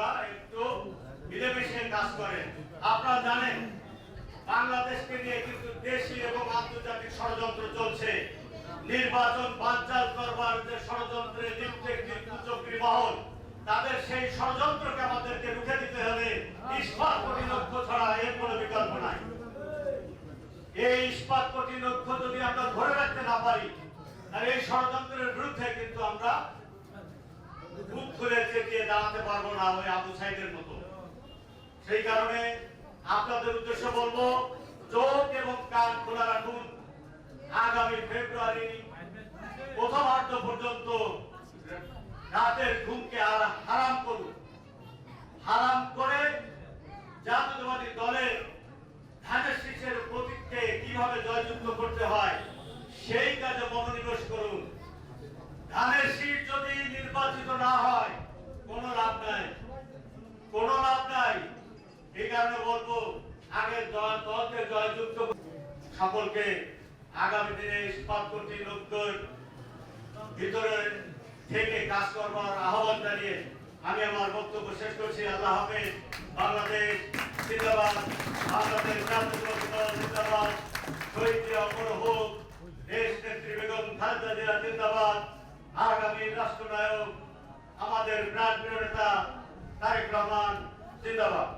আপনারা একটু মিলেমিশে কাজ করেন। আপনারা জানেন, বাংলাদেশকে নিয়ে কিন্তু দেশি এবং আন্তর্জাতিক ষড়যন্ত্র চলছে। নির্বাচন বানচাল করবার যে ষড়যন্ত্রে লিপ্ত একটি কুচক্রী মহল, তাদের সেই ষড়যন্ত্রকে আমাদেরকে রুখে দিতে হবে। ইস্পাত কোটি লক্ষ্য ছাড়া এর কোনো বিকল্প নাই। এই ইস্পাত কোটি লক্ষ্য যদি আমরা ধরে রাখতে না পারি, তাহলে এই ষড়যন্ত্রের বিরুদ্ধে কিন্তু আমরা দাঁড়াতে পারব না ওই আবু সাইদের মতো। সেই কারণে আপনাদের উদ্দেশ্য বলব, চোখ এবং কান খোলা রাখুন। আগামী ফেব্রুয়ারি প্রথমার্ধ পর্যন্ত রাতের ঘুমকে আর হারাম করুন। হারাম করে জাতীয়তাবাদী দলের ধানের শীষের প্রতীককে কীভাবে জয়যুক্ত করতে হয়, সেই কাজে মনোনিবেশ করুন। ধানের শীষ যদি নির্বাচিত না হয় কোনো লাভ নাই কোনো লাভ নাই এই কারণে বলব আগে দলকে জয়যুক্ত। সকলকে আগামী দিনে ইস্পাত কর্তৃ লোকদের ভিতরে থেকে কাজ করবার আহ্বান জানিয়ে আমি আমার বক্তব্য শেষ করছি। আল্লাহ হাফেজ। বাংলাদেশ জিন্দাবাদ। বাংলাদেশ জিন্দাবাদ। হোক। দেশ নেত্রী বেগম খালেদা জিন্দাবাদ। আগামী রাষ্ট্রনায়ক আমাদের প্রাণ নেতা তারেক রহমান জিন্দাবাদ।